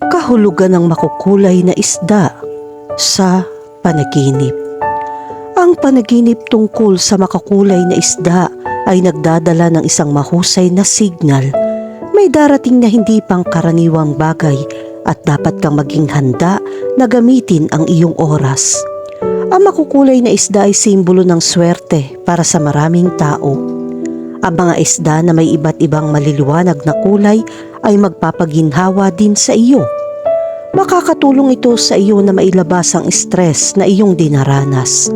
kahulugan ng makukulay na isda sa panaginip. Ang panaginip tungkol sa makakulay na isda ay nagdadala ng isang mahusay na signal. May darating na hindi pang karaniwang bagay at dapat kang maging handa na gamitin ang iyong oras. Ang makukulay na isda ay simbolo ng swerte para sa maraming tao. Ang mga isda na may iba't ibang maliliwanag na kulay ay magpapaginhawa din sa iyo. Makakatulong ito sa iyo na mailabas ang stress na iyong dinaranas.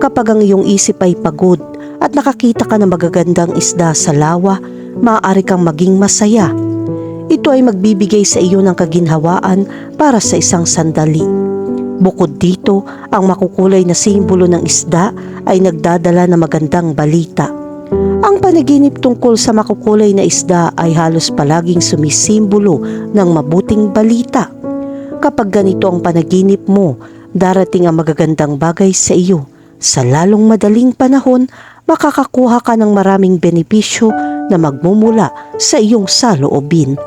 Kapag ang iyong isip ay pagod at nakakita ka ng magagandang isda sa lawa, maaari kang maging masaya. Ito ay magbibigay sa iyo ng kaginhawaan para sa isang sandali. Bukod dito, ang makukulay na simbolo ng isda ay nagdadala ng magandang balita. Ang panaginip tungkol sa makukulay na isda ay halos palaging sumisimbolo ng mabuting balita. Kapag ganito ang panaginip mo, darating ang magagandang bagay sa iyo. Sa lalong madaling panahon, makakakuha ka ng maraming benepisyo na magmumula sa iyong saloobin.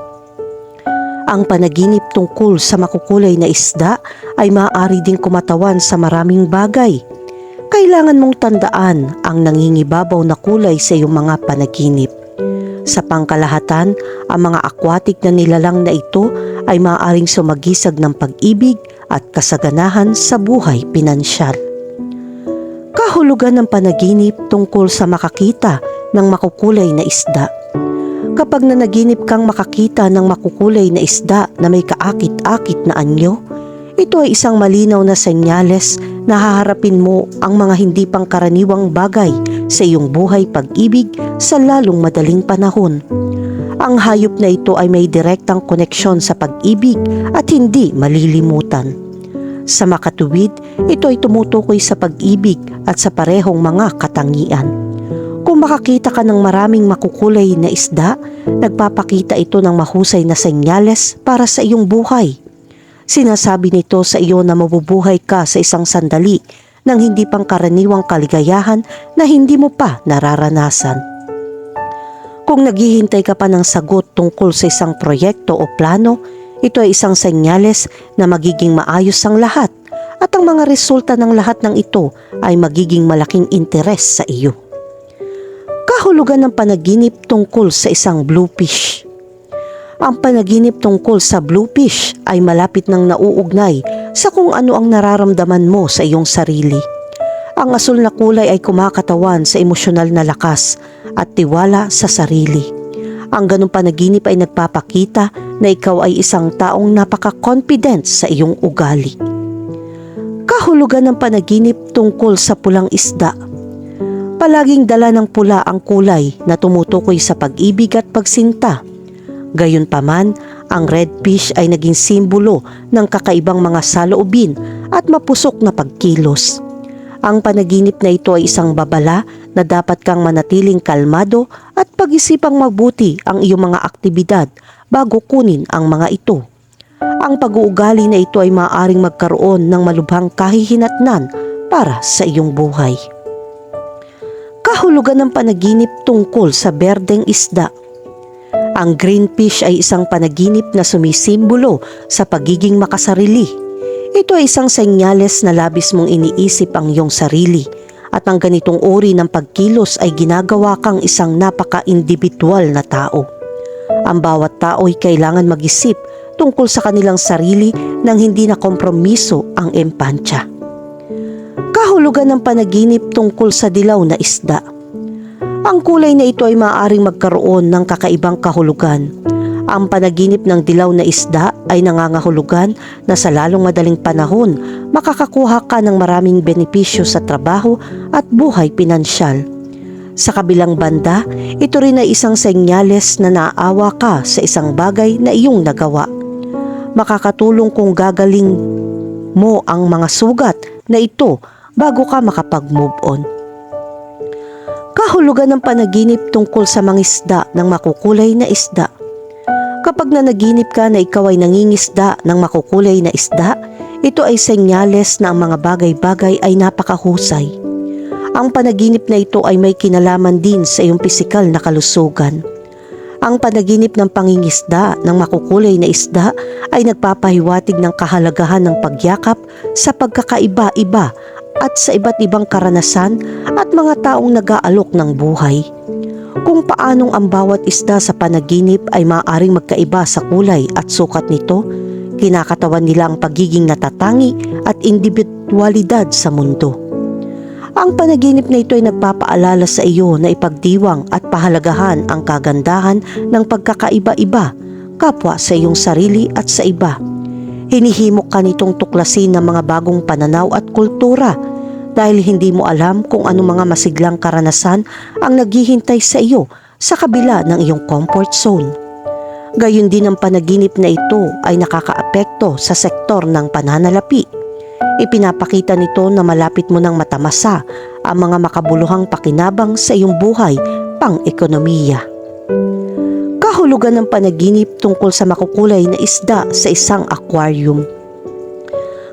Ang panaginip tungkol sa makukulay na isda ay maaari ding kumatawan sa maraming bagay. Kailangan mong tandaan ang nangingibabaw na kulay sa iyong mga panaginip. Sa pangkalahatan, ang mga aquatic na nilalang na ito ay maaaring sumagisag ng pag-ibig at kasaganahan sa buhay pinansyal. Kahulugan ng panaginip tungkol sa makakita ng makukulay na isda. Kapag nanaginip kang makakita ng makukulay na isda na may kaakit-akit na anyo, ito ay isang malinaw na senyales na haharapin mo ang mga hindi pangkaraniwang bagay sa iyong buhay pag-ibig sa lalong madaling panahon. Ang hayop na ito ay may direktang koneksyon sa pag-ibig at hindi malilimutan. Sa makatuwid, ito ay tumutukoy sa pag-ibig at sa parehong mga katangian. Kung makakita ka ng maraming makukulay na isda, nagpapakita ito ng mahusay na senyales para sa iyong buhay. Sinasabi nito sa iyo na mabubuhay ka sa isang sandali ng hindi pang karaniwang kaligayahan na hindi mo pa nararanasan. Kung naghihintay ka pa ng sagot tungkol sa isang proyekto o plano, ito ay isang senyales na magiging maayos ang lahat at ang mga resulta ng lahat ng ito ay magiging malaking interes sa iyo. Kahulugan ng panaginip tungkol sa isang bluefish. Ang panaginip tungkol sa bluefish ay malapit ng nauugnay sa kung ano ang nararamdaman mo sa iyong sarili. Ang asul na kulay ay kumakatawan sa emosyonal na lakas at tiwala sa sarili. Ang ganong panaginip ay nagpapakita na ikaw ay isang taong napaka-confident sa iyong ugali. Kahulugan ng panaginip tungkol sa pulang isda. Palaging dala ng pula ang kulay na tumutukoy sa pag-ibig at pagsinta. Gayunpaman, ang red fish ay naging simbolo ng kakaibang mga saloobin at mapusok na pagkilos. Ang panaginip na ito ay isang babala na dapat kang manatiling kalmado at pag-isipang mabuti ang iyong mga aktibidad bago kunin ang mga ito. Ang pag-uugali na ito ay maaaring magkaroon ng malubhang kahihinatnan para sa iyong buhay. Kahulugan ng panaginip tungkol sa berdeng isda. Ang green fish ay isang panaginip na sumisimbolo sa pagiging makasarili. Ito ay isang senyales na labis mong iniisip ang iyong sarili at ang ganitong uri ng pagkilos ay ginagawa kang isang napaka-individual na tao. Ang bawat tao ay kailangan mag-isip tungkol sa kanilang sarili nang hindi na kompromiso ang empansya. Kahulugan ng panaginip tungkol sa dilaw na isda. Ang kulay na ito ay maaaring magkaroon ng kakaibang kahulugan. Ang panaginip ng dilaw na isda ay nangangahulugan na sa lalong madaling panahon makakakuha ka ng maraming benepisyo sa trabaho at buhay pinansyal. Sa kabilang banda, ito rin ay isang senyales na naaawa ka sa isang bagay na iyong nagawa. Makakatulong kung gagaling mo ang mga sugat na ito bago ka makapag-move on. Kahulugan ng panaginip tungkol sa mangisda ng makukulay na isda. Kapag nanaginip ka na ikaw ay nangingisda ng makukulay na isda, ito ay senyales na ang mga bagay-bagay ay napakahusay. Ang panaginip na ito ay may kinalaman din sa iyong pisikal na kalusugan. Ang panaginip ng pangingisda ng makukulay na isda ay nagpapahiwatig ng kahalagahan ng pagyakap sa pagkakaiba-iba at sa iba't ibang karanasan at mga taong nag-aalok ng buhay. Kung paanong ang bawat isda sa panaginip ay maaaring magkaiba sa kulay at sukat nito, kinakatawan nila ang pagiging natatangi at individualidad sa mundo. Ang panaginip na ito ay nagpapaalala sa iyo na ipagdiwang at pahalagahan ang kagandahan ng pagkakaiba-iba, kapwa sa iyong sarili at sa iba. Hinihimok ka nitong tuklasin ng mga bagong pananaw at kultura dahil hindi mo alam kung anong mga masiglang karanasan ang naghihintay sa iyo sa kabila ng iyong comfort zone. Gayun din ang panaginip na ito ay nakakaapekto sa sektor ng pananalapi. Ipinapakita nito na malapit mo ng matamasa ang mga makabuluhang pakinabang sa iyong buhay pang-ekonomiya. Kahulugan ng panaginip tungkol sa makukulay na isda sa isang aquarium.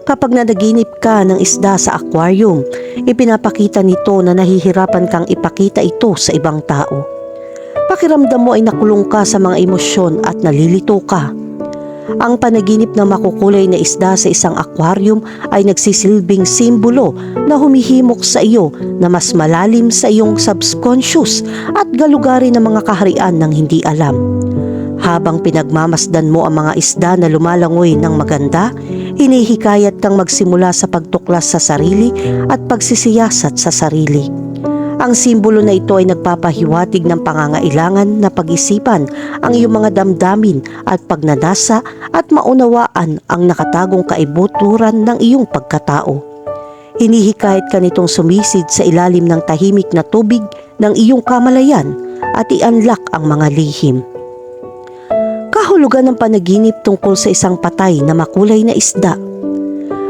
Kapag nanaginip ka ng isda sa aquarium, ipinapakita nito na nahihirapan kang ipakita ito sa ibang tao. Pakiramdam mo ay nakulong ka sa mga emosyon at nalilito ka. Ang panaginip ng makukulay na isda sa isang aquarium ay nagsisilbing simbolo na humihimok sa iyo na mas malalim sa iyong subconscious at galugari ng mga kaharian ng hindi alam. Habang pinagmamasdan mo ang mga isda na lumalangoy ng maganda, hinihikayat kang magsimula sa pagtuklas sa sarili at pagsisiyasat sa sarili. Ang simbolo na ito ay nagpapahiwatig ng pangangailangan na pag-isipan ang iyong mga damdamin at pagnanasa at maunawaan ang nakatagong kaibuturan ng iyong pagkatao. Hinihikayat ka nitong sumisid sa ilalim ng tahimik na tubig ng iyong kamalayan at i-unlock ang mga lihim. Kahulugan ng panaginip tungkol sa isang patay na makulay na isda.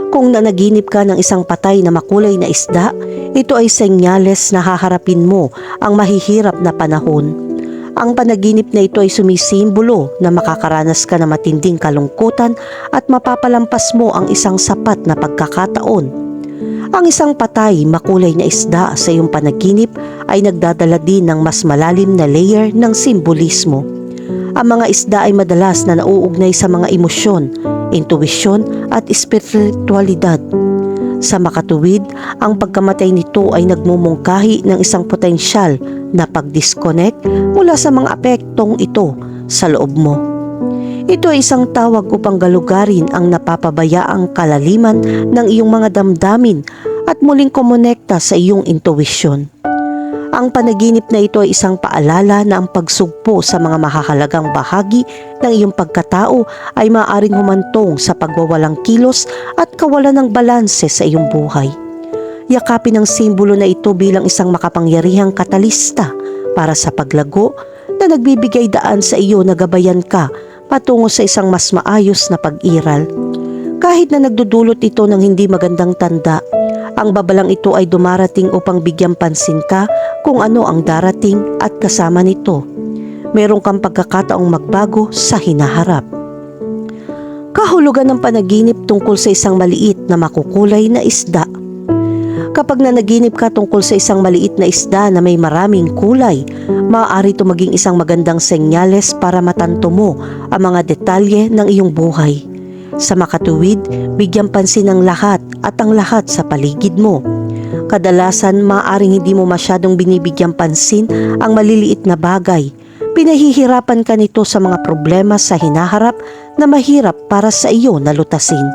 Kung nanaginip ka ng isang patay na makulay na isda, ito ay senyales na haharapin mo ang mahihirap na panahon. Ang panaginip na ito ay sumisimbolo na makakaranas ka ng matinding kalungkutan at mapapalampas mo ang isang sapat na pagkakataon. Ang isang patay makulay na isda sa iyong panaginip ay nagdadala din ng mas malalim na layer ng simbolismo. Ang mga isda ay madalas na nauugnay sa mga emosyon, intuwisyon at espiritualidad. Sa makatuwid, ang pagkamatay nito ay nagmumungkahi ng isang potensyal na pag-disconnect mula sa mga apektong ito sa loob mo. Ito ay isang tawag upang galugarin ang napapabayaang kalaliman ng iyong mga damdamin at muling kumonekta sa iyong intuwisyon. Ang panaginip na ito ay isang paalala na ang pagsugpo sa mga mahahalagang bahagi ng iyong pagkatao ay maaaring humantong sa pagwawalang kilos at kawalan ng balanse sa iyong buhay. Yakapin ang simbolo na ito bilang isang makapangyarihang katalista para sa paglago na nagbibigay daan sa iyo na gabayan ka patungo sa isang mas maayos na pag-iral. Kahit na nagdudulot ito ng hindi magandang tanda, ang babalang ito ay dumarating upang bigyan pansin ka kung ano ang darating at kasama nito. Meron kang pagkakataong magbago sa hinaharap. Kahulugan ng panaginip tungkol sa isang maliit na makukulay na isda. Kapag nanaginip ka tungkol sa isang maliit na isda na may maraming kulay, maaari ito maging isang magandang senyales para matanto mo ang mga detalye ng iyong buhay. Sa makatuwid, bigyan pansin ang lahat at ang lahat sa paligid mo. Kadalasan maaring hindi mo masyadong binibigyan pansin ang maliliit na bagay. Pinahihirapan ka nito sa mga problema sa hinaharap na mahirap para sa iyo na lutasin.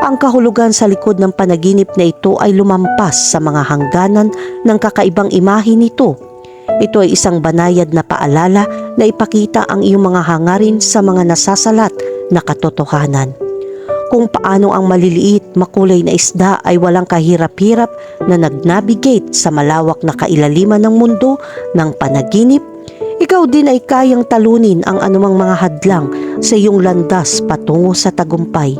Ang kahulugan sa likod ng panaginip na ito ay lumampas sa mga hangganan ng kakaibang imahe nito. Ito ay isang banayad na paalala na ipakita ang iyong mga hangarin sa mga nasasalat na katotohanan kung paano ang maliliit makulay na isda ay walang kahirap-hirap na nag-navigate sa malawak na kailaliman ng mundo ng panaginip, ikaw din ay kayang talunin ang anumang mga hadlang sa iyong landas patungo sa tagumpay.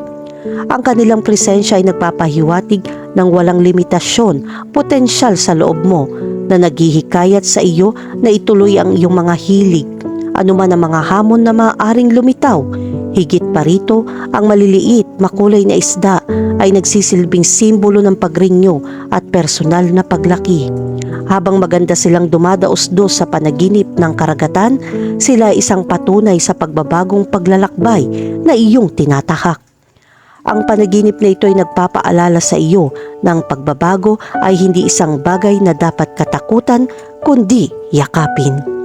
Ang kanilang presensya ay nagpapahiwatig ng walang limitasyon, potensyal sa loob mo na naghihikayat sa iyo na ituloy ang iyong mga hilig, anuman ang mga hamon na maaaring lumitaw Higit pa rito, ang maliliit, makulay na isda ay nagsisilbing simbolo ng pagrinyo at personal na paglaki. Habang maganda silang dumadaos-dos sa panaginip ng karagatan, sila isang patunay sa pagbabagong paglalakbay na iyong tinatahak. Ang panaginip na ito ay nagpapaalala sa iyo ng pagbabago ay hindi isang bagay na dapat katakutan kundi yakapin.